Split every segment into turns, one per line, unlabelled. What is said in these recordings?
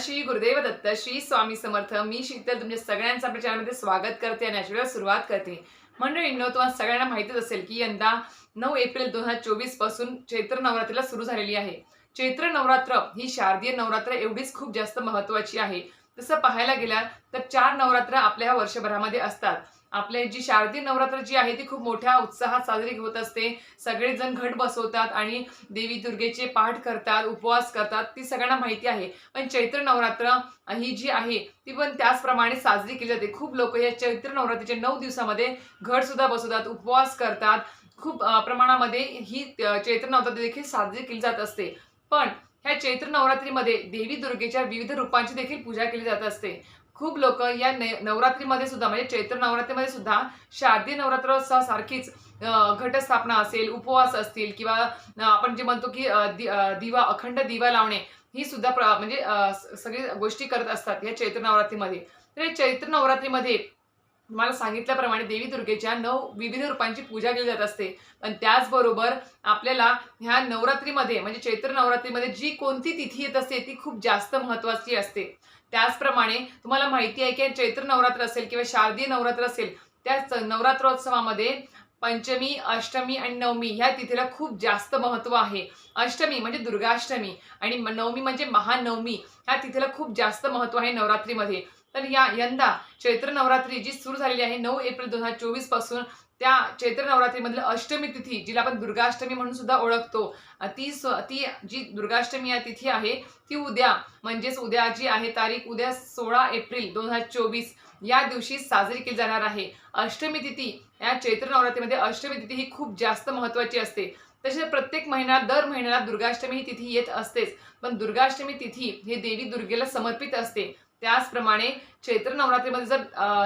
श्री गुरुदेव दत्त श्री स्वामी समर्थ मी शीतल तुमच्या सगळ्यांचं आपल्या चॅनलमध्ये स्वागत करते आणि याची सुरुवात करते. मंडळींनो तुम्हाला सगळ्यांना माहितीच असेल की यंदा नऊ एप्रिल दोन हजार चोवीसपासून चैत्र नवरात्रीला सुरू झालेली आहे. चैत्र नवरात्र ही शारदीय नवरात्र एवढीच खूप जास्त महत्वाची आहे. तसं पाहायला गेल्या तर चार नवरात्र आपल्या ह्या वर्षभरामध्ये असतात. आपले जी शारदीय नवरात्र जी आहे ती खूप मोठ्या उत्साहात साजरी होत असते. सगळेजण घट बसवतात आणि देवी दुर्गेचे पाठ करतात उपवास करतात ती सगळ्यांना माहिती आहे. पण चैत्र नवरात्र ही जी आहे ती पण त्याचप्रमाणे साजरी केली जाते. खूप लोक या चैत्र नवरात्रीच्या नऊ दिवसामध्ये घट सुद्धा बसवतात उपवास करतात. खूप प्रमाणामध्ये ही चैत्र नवरात्री देखील साजरी केली जात असते. पण ह्या चैत्र नवरात्रीमध्ये देवी दुर्गेच्या विविध रूपांची देखील पूजा केली जात असते. खूप लोक या ने- नवरात्रीमध्ये सुद्धा म्हणजे चैत्र नवरात्रीमध्ये सुद्धा शारदीय नवरात्रोत्सवासारखीच घटस्थापना असेल उपवास असतील किंवा आपण जे म्हणतो की दिवा अखंड दिवा लावणे ही सुद्धा प्र- म्हणजे सगळी गोष्टी करत असतात या चैत्र नवरात्रीमध्ये. तर या चैत्र नवरात्रीमध्ये तुम्हाला सांगितल्याप्रमाणे देवी दुर्गेच्या नऊ विविध रूपांची पूजा केली जात असते. पण त्याचबरोबर आपल्याला ह्या नवरात्रीमध्ये म्हणजे चैत्र नवरात्रीमध्ये जी कोणती तिथी येत असते ती खूप जास्त महत्वाची असते. त्याचप्रमाणे तुम्हाला माहिती आहे की चैत्र नवरात्र असेल किंवा शारदीय नवरात्र असेल त्या नवरात्रोत्सवामध्ये पंचमी अष्टमी आणि नवमी ह्या तिथीला खूप जास्त महत्त्व आहे. अष्टमी म्हणजे दुर्गाष्टमी आणि नवमी म्हणजे महानवमी ह्या तिथीला खूप जास्त महत्त्व आहे नवरात्रीमध्ये. तर या यंदा चैत्र नवरात्री जी सुरू झालेली आहे नऊ एप्रिल दोन हजार चोवीसपासून त्या चैत्र नवरात्रीमधलं अष्टमी तिथी जिला आपण दुर्गाष्टमी म्हणून सुद्धा ओळखतो ती स्व- ती जी दुर्गाष्टमी या तिथी आहे ती उद्या म्हणजेच उद्या जी आहे तारीख उद्या सोळा एप्रिल दोन हजार चोवीस या दिवशी साजरी केली जाणार आहे. अष्टमी तिथी या चैत्र नवरात्रीमध्ये अष्टमी तिथी ही खूप जास्त महत्त्वाची असते. तसेच प्रत्येक महिन्यात दर महिन्याला दुर्गाष्टमी ही तिथी येत असतेच. पण दुर्गाष्टमी तिथी हे देवी दुर्गेला समर्पित असते. त्याचप्रमाणे चैत्र नवरात्रीमध्ये जर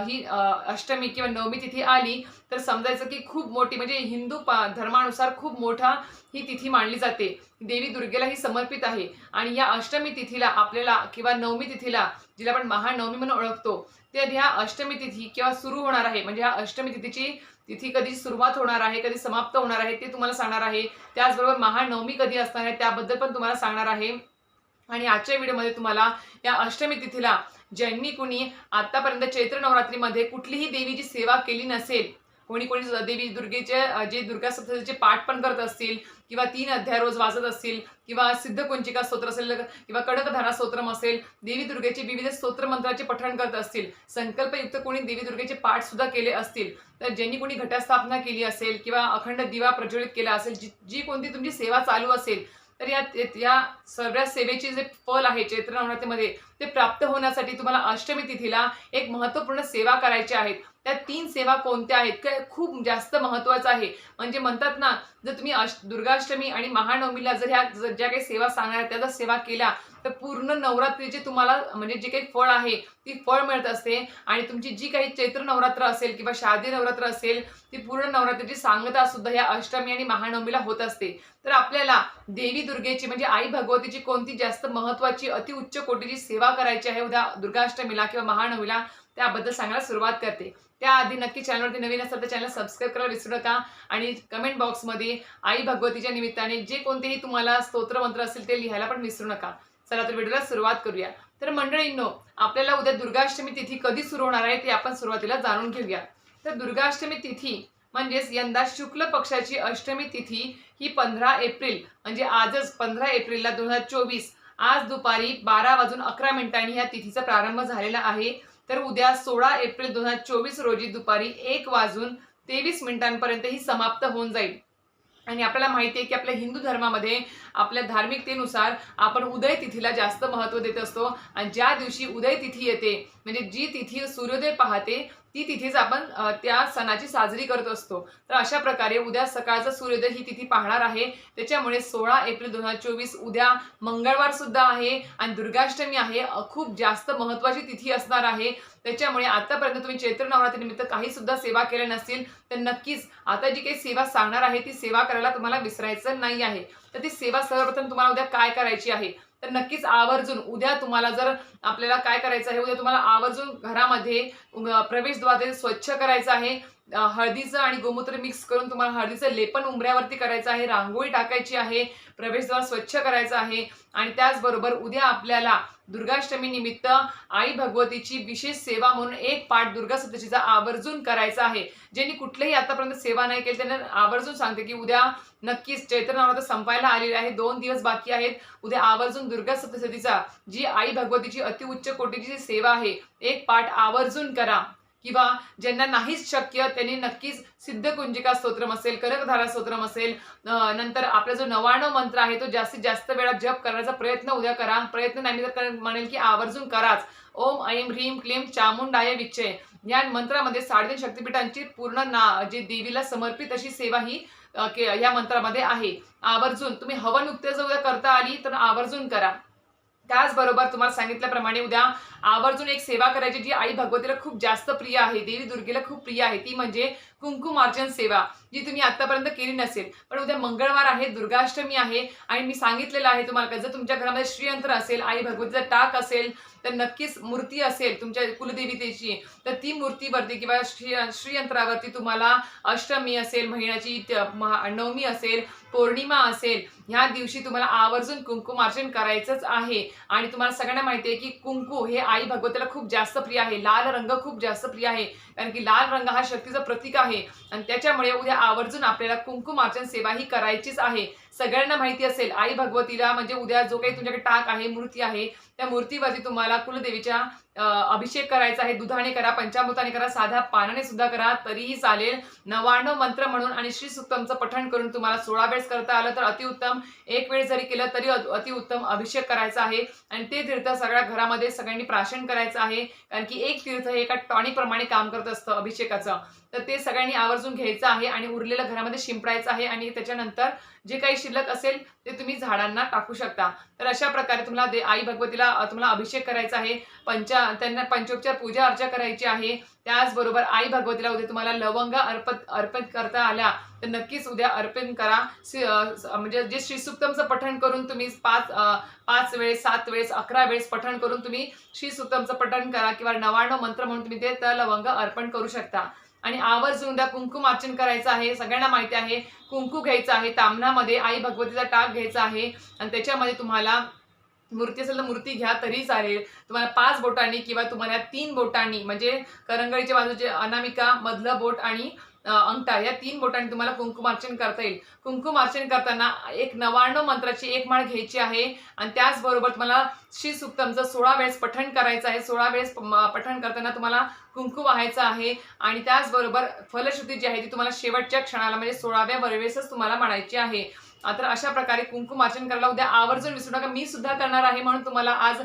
ही अष्टमी किंवा नवमी तिथी आली तर समजायचं की खूप मोठी म्हणजे हिंदू पा धर्मानुसार खूप मोठा ही तिथी मानली जाते. देवी दुर्गेला ही समर्पित आहे. आणि या अष्टमी तिथीला आपल्याला किंवा नवमी तिथीला जिला आपण महानवमी म्हणून ओळखतो तर ह्या अष्टमी तिथी किंवा सुरू होणार आहे. म्हणजे ह्या अष्टमी तिथीची तिथी कधी सुरुवात होणार आहे कधी समाप्त होणार आहे ते तुम्हाला सांगणार आहे. त्याचबरोबर महानवमी कधी असणार आहे त्याबद्दल पण तुम्हाला सांगणार आहे. आणि आजच्या व्हिडिओमध्ये तुम्हाला या अष्टमी तिथीला ज्यांनी कुणी आतापर्यंत चैत्र नवरात्रीमध्ये कुठलीही देवीची सेवा केली नसेल कोणी कोणी देवी दुर्गेचे जे दुर्गा सप्तशतीचे पाठ पण करत असतील किंवा तीन अध्याय रोज वाचत असतील किंवा सिद्धकुंचिका स्तोत्र असेल किंवा कडकधारा स्तोत्रम असेल देवी दुर्गेचे विविध स्तोत्र मंत्राचे पठण करत असतील संकल्पयुक्त कोणी देवी दुर्गेचे पाठ सुद्धा केले असतील तर ज्यांनी कोणी घटस्थापना केली असेल किंवा अखंड दिवा प्रज्वलित केला असेल जी जी कोणती तुमची सेवा चालू असेल तर या या सगळ्या सेवेचे जे फल आहे चैत्र नवरात्रीमध्ये ते प्राप्त होण्यासाठी तुम्हाला अष्टमी तिथीला एक महत्त्वपूर्ण सेवा करायची आहेत त्या तीन सेवा कोणत्या आहेत? काय खूप जास्त महत्त्वाचं आहे. म्हणजे म्हणतात ना जर तुम्ही अष्ट दुर्गाष्टमी आणि महानवमीला जर ह्या ज्या काही सेवा सांगणार त्याचा त्या जर सेवा केल्या तर पूर्ण नवरात्रीचे तुम्हाला म्हणजे जे काही फळ आहे ती फळ मिळत असते. आणि तुमची जी काही चैत्र नवरात्र असेल किंवा शारदीय नवरात्र असेल ती पूर्ण नवरात्रीची सांगता सुद्धा या अष्टमी आणि महानवमीला होत असते. तर आपल्याला देवी दुर्गेची म्हणजे आई भगवतीची कोणती जास्त महत्वाची अतिउच्च कोटीची सेवा करायची आहे उद्या दुर्गाष्टमीला किंवा महानवमीला त्याबद्दल सांगायला सुरुवात करते. त्याआधी नक्की चॅनलवरती नवीन असेल तर चॅनल सबस्क्राईब करायला विसरू नका. आणि कमेंट बॉक्समध्ये आई भगवतीच्या निमित्ताने जे कोणतेही तुम्हाला स्तोत्र मंत्र ते लिहायला पण विसरू नका. चला तर व्हिडिओला सुरुवात करूया. तर मंडळींनो आपल्याला उद्या दुर्गाष्टमी तिथी कधी सुरू होणार आहे ते आपण सुरुवातीला जाणून घेऊया. तर दुर्गाष्टमी तिथी म्हणजेच यंदा शुक्ल पक्षाची अष्टमी तिथी ही पंधरा एप्रिल म्हणजे आजच पंधरा एप्रिलला दोन हजार चोवीस आज दुपारी बारा वाजून अकरा मिनिटांनी ह्या तिथीचा प्रारंभ झालेला आहे. तर उद्या सोळा एप्रिल दोन हजार चोवीस रोजी दुपारी एक वाजून तेवीस मिनिटांपर्यंत ही समाप्त होऊन जाईल. आणि आपल्याला माहिती आहे की आपल्या हिंदू धर्मामध्ये आपल्या धार्मिकतेनुसार आपण उदय तिथीला जास्त महत्त्व देत असतो. आणि ज्या दिवशी उदय तिथी येते म्हणजे जी तिथी सूर्योदय पाहते ती तिथीच आपण त्या सणाची साजरी करत असतो. तर अशा प्रकारे उद्या सकाळचा सूर्योदय ही तिथी पाहणार आहे. त्याच्यामुळे सोळा एप्रिल दोन हजार चोवीस उद्या मंगळवार सुद्धा आहे आणि दुर्गाष्टमी आहे. खूप जास्त महत्वाची तिथी असणार आहे. त्याच्यामुळे आतापर्यंत तुम्ही चैत्र नवरात्री निमित्त काही सुद्धा सेवा केल्या नसतील तर नक्कीच आता जी काही सेवा सांगणार आहे ती सेवा करायला तुम्हाला विसरायचं नाही आहे. तर ती सेवा सर्वप्रथम तुम्हाला उद्या काय करायची आहे? तर नक्कीच आवर्जून उद्या तुम्हाला जर आपल्याला काय करायचं आहे उद्या तुम्हाला आवर्जून घरामध्ये प्रवेशद्वारे स्वच्छ करायचं आहे हळदीचं आणि गोमूत्र मिक्स करून तुम्हाला हळदीचं लेपन उंबऱ्यावरती करायचं आहे रांगोळी टाकायची आहे प्रवेशद्वार स्वच्छ करायचं आहे आणि त्याचबरोबर उद्या आपल्याला दुर्गाष्टमी निमित्त आई भगवतीची विशेष सेवा म्हणून एक पाठ दुर्गा सप्तशीचा आवर्जून करायचा आहे. ज्यांनी कुठलेही आतापर्यंत सेवा नाही केली त्यांना आवर्जून सांगते की उद्या नक्कीच चैत्र नवरात्र संपायला आलेले आहे दोन दिवस बाकी आहेत. उद्या आवर्जून दुर्गा सप्तशतीचा जी आई भगवतीची अतिउच्च कोटीची जी सेवा आहे एक पाठ आवर्जून करा. किंवा ज्यांना नाहीच शक्य त्यांनी नक्कीच सिद्धकुंजिका स्तोत्रम असेल करकधारा स्तोत्रम असेल नंतर आपला जो नवाणव मंत्र आहे तो जास्तीत जास्त वेळा जप करण्याचा प्रयत्न उद्या करा. प्रयत्न नाही तर म्हणेल की आवर्जून कराच. ओम ऐम ह्रीम क्लीम चामुंडाय विच्चय या मंत्रामध्ये साडेतीन शक्तिपीठांची पूर्ण ना जी देवीला समर्पित अशी सेवा ही के- या मंत्रामध्ये आहे. आवर्जून तुम्ही हवन जर उद्या करता आली तर आवर्जून करा. त्याचबरोबर तुम्हाला सांगितल्याप्रमाणे उद्या आवर्जून एक सेवा करायची जी आई भगवतीला खूप जास्त प्रिय आहे देवी दुर्गेला खूप प्रिय आहे ती म्हणजे कुंकुमार्जन सेवा. जी तुम्ही आतापर्यंत केली नसेल. पण उद्या मंगळवार आहे दुर्गाष्टमी आहे आणि मी सांगितलेलं आहे तुम्हाला जर तुमच्या घरामध्ये श्रीयंत्र असेल आई भगवतीचा टाक असेल तर नक्कीच मूर्ती असेल तुमच्या कुलदेवीतेची तर ती मूर्तीवरती किंवा श्री श्रीयंत्रावरती तुम्हाला अष्टमी असेल महिन्याची महा- नवमी असेल पौर्णिमा असेल ह्या दिवशी तुम्हाला आवर्जून कुंकुमार्चन करायचंच आहे. आणि तुम्हाला सगळ्यांना माहिती आहे की कुंकू हे आई भगवतीला खूप जास्त प्रिय आहे. लाल रंग खूप जास्त प्रिय आहे. कारण की लाल रंग हा शक्तीचं प्रतीक आहे. आणि त्याच्यामुळे उद्या आवर्जून आपल्याला कुंकुमार्चन सेवा ही करायचीच आहे. सगळ्यांना माहिती असेल. आई भगवतीला म्हणजे उद्या जो काही तुमच्याकडे टाक आहे मूर्ती आहे त्या मूर्तीवरती तुम्हाला कुलदेवीच्या अभिषेक करायचा आहे. दुधाने करा पंचामृताने करा साध्या पानाने सुद्धा करा तरीही चालेल. नवाण्णव मंत्र म्हणून आणि श्री सुक्तमचं पठण करून तुम्हाला सोळा वेळेस करता आलं तर अतिउत्तम. एक वेळ जरी केलं तरी अतिउत्तम अभिषेक करायचा आहे. आणि ते तीर्थ सगळ्या घरामध्ये सगळ्यांनी प्राशन करायचं आहे. कारण की एक तीर्थ हे एका टॉनिकप्रमाणे काम करत असतं अभिषेकाचं. तर ते सगळ्यांनी आवर्जून घ्यायचं आहे आणि उरलेलं घरामध्ये शिंपडायचं आहे आणि त्याच्यानंतर जे काही शिल्लक असेल ते तुम्ही झाडांना टाकू शकता. तर अशा प्रकारे तुम्हाला दे- आई भगवतीला तुम्हाला अभिषेक करायचा आहे पंचा त्यांना पंचोपचार पूजा अर्चा करायची आहे. त्याचबरोबर आई भगवतीला उद्या तुम्हाला लवंग अर्पत अर्पण करता आल्या तर नक्कीच उद्या अर्पण करा. म्हणजे जे श्रीसुक्तमचं पठण करून तुम्ही पाच पाच वेळेस सात वेळेस अकरा वेळेस पठण करून तुम्ही श्रीसुक्तमचं पठण करा किंवा नवाण्णव मंत्र म्हणून तुम्ही ते त्या लवंग अर्पण करू शकता. आणि आवर्जून त्या कुंकुम अर्चन करायचं आहे सगळ्यांना माहिती आहे. कुंकू घ्यायचं आहे तामणामध्ये आई भगवतीचा टाक घ्यायचा आहे. आणि त्याच्यामध्ये तुम्हाला मूर्ती असेल तर मूर्ती घ्या तरी चालेल. तुम्हाला पाच बोटांनी किंवा तुम्हाला तीन बोटांनी म्हणजे करंगळीच्या बाजूचे अनामिका मधलं बोट आणि अंगठा या तीन बोटांनी तुम्हाला कुंकुमार्चन करता येईल. कुंकुमार्चन करताना एक नव्याण्णव मंत्राची एक माळ घ्यायची आहे आणि त्याचबरोबर तुम्हाला श्री सुक्तमचं सोळा वेळेस पठण करायचं आहे. सोळा वेळेस पठण करताना तुम्हाला कुंकू व्हायचं आहे आणि त्याचबरोबर फलश्रुती जी आहे ती तुम्हाला शेवटच्या क्षणाला म्हणजे सोळाव्या वरवेसच तुम्हाला म्हणायची आहे. तर अशा प्रकारे कुंकुमार्चन करायला उद्या आवर्जून विसरू नका. मी सुद्धा करणार आहे म्हणून तुम्हाला आज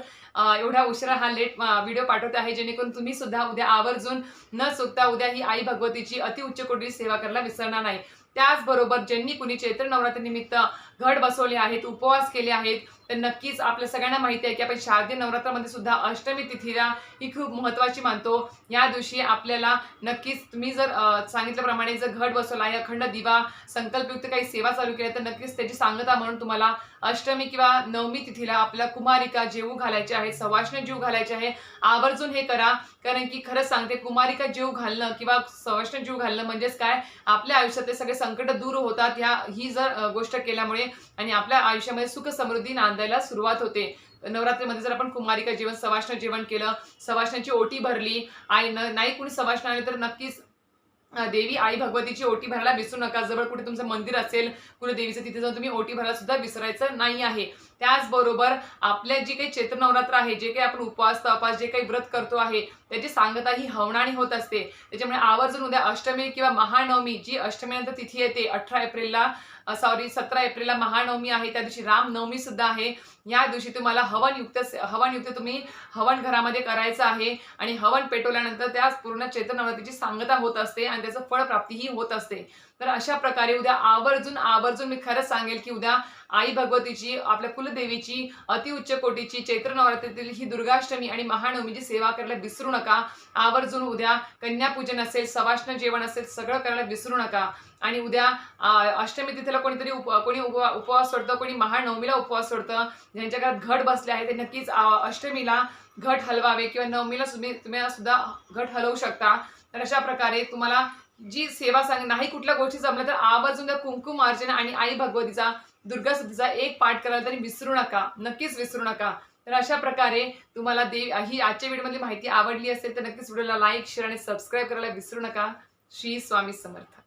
एवढ्या उशिरा हा लेट व्हिडिओ पाठवते आहे. जेणेकरून तुम्ही सुद्धा उद्या आवर्जून न चुकता उद्या ही आई भगवतीची अतिउच्च कोटी सेवा करायला विसरणार नाही. त्याचबरोबर ज्यांनी कुणी चैत्र नवरात्री निमित्त घट बसवले आहेत उपवास केले आहेत तर नक्कीच आपल्या सगळ्यांना माहिती आहे की आपण शारदीय नवरात्रामध्ये सुद्धा अष्टमी तिथीला ही खूप महत्त्वाची मानतो. या दिवशी आपल्याला नक्कीच तुम्ही जर सांगितल्याप्रमाणे जर घट बसवला या अखंड दिवा संकल्पयुक्त काही सेवा चालू केल्या तर नक्कीच त्याची सांगता म्हणून तुम्हाला अष्टमी किंवा नवमी तिथीला आपल्या कुमारिका जेवू घालायचे आहे सवाष्ण जीव घालायचे आहे. आवर्जून हे करा कारण की खरंच सांगते कुमारिका जीव घालणं किंवा सवाष्ण जीव घालणं म्हणजेच काय? आपल्या आयुष्यातले सगळे संकट दूर होतात ह्या ही जर गोष्ट केल्यामुळे आणि आपल्या आयुष्यामध्ये सुख समृद्धी नांदायला सुरुवात होते. नवरात्रीमध्ये जर आपण कुमारिका जेवण सवाष्ण जेवण केलं सवाष्णाची ओटी भरली आई न नाही कुणी सवाष्ण आले तर नक्कीच देवी आई भगवतीची ओटी भरायला विसरू नका. जवळ कुठे तुमचं मंदिर असेल कुलदेवीचं तिथे जाऊन तुम्ही ओटी भरायला सुद्धा विसरायचं नाही आहे. त्याचबरोबर आपल्या जे काही चैत्र नवरात्र आहे जे काही आपण उपवास तपास जे काही व्रत करतो आहे त्याची सांगता ही हवणाने होत असते. त्याच्यामुळे आवर्जून उद्या अष्टमी किंवा महानवमी जी अष्टमीनंतर तिथी येते अठरा एप्रिलला सॉरी सतरा एप्रिलला महानवमी आहे त्या दिवशी रामनवमी सुद्धा आहे. या दिवशी तुम्हाला हवनयुक्त हवनयुक्त तुम्ही हवन घरामध्ये करायचं आहे आणि हवन पेटवल्यानंतर त्या पूर्ण चैत्र सांगता होत असते आणि त्याचं फळप्राप्तीही होत असते. तर अशा प्रकारे उद्या आवर्जून आवर्जून मी खरंच सांगेल की उद्या आई भगवतीची आपल्या कुलदेवीची अतिउच्च कोटीची चैत्र नवरात्रीतील ही दुर्गाष्टमी आणि महानवमीची सेवा करायला विसरू नका. आवर्जून उद्या कन्यापूजन असेल सवाष्ण जेवण असेल सगळं करायला विसरू नका. आणि उद्या अष्टमी तिथेला कोणीतरी उप कोणी उपवा उपवास सोडतं कोणी महानवमीला उपवास सोडतं. ज्यांच्या घरात घट बसले आहे ते नक्कीच अष्टमीला घट हलवावे किंवा नवमीला तुम्ही तुम्ही सुद्धा घट हलवू शकता. तर अशा प्रकारे तुम्हाला जी सेवा सांग नाही कुठल्या गोष्टी जमल्या तर आवर्जून त्या कुंकुम अर्चना आणि आई भगवतीचा दुर्गा एक पाठ करायला तरी विसरू नका. नक्कीच विसरू नका. तर अशा प्रकारे तुम्हाला देव ही आजच्या व्हिडिओमधली माहिती आवडली असेल तर नक्कीच व्हिडिओला लाईक शेअर आणि सबस्क्राईब करायला विसरू नका. श्री स्वामी समर्थ.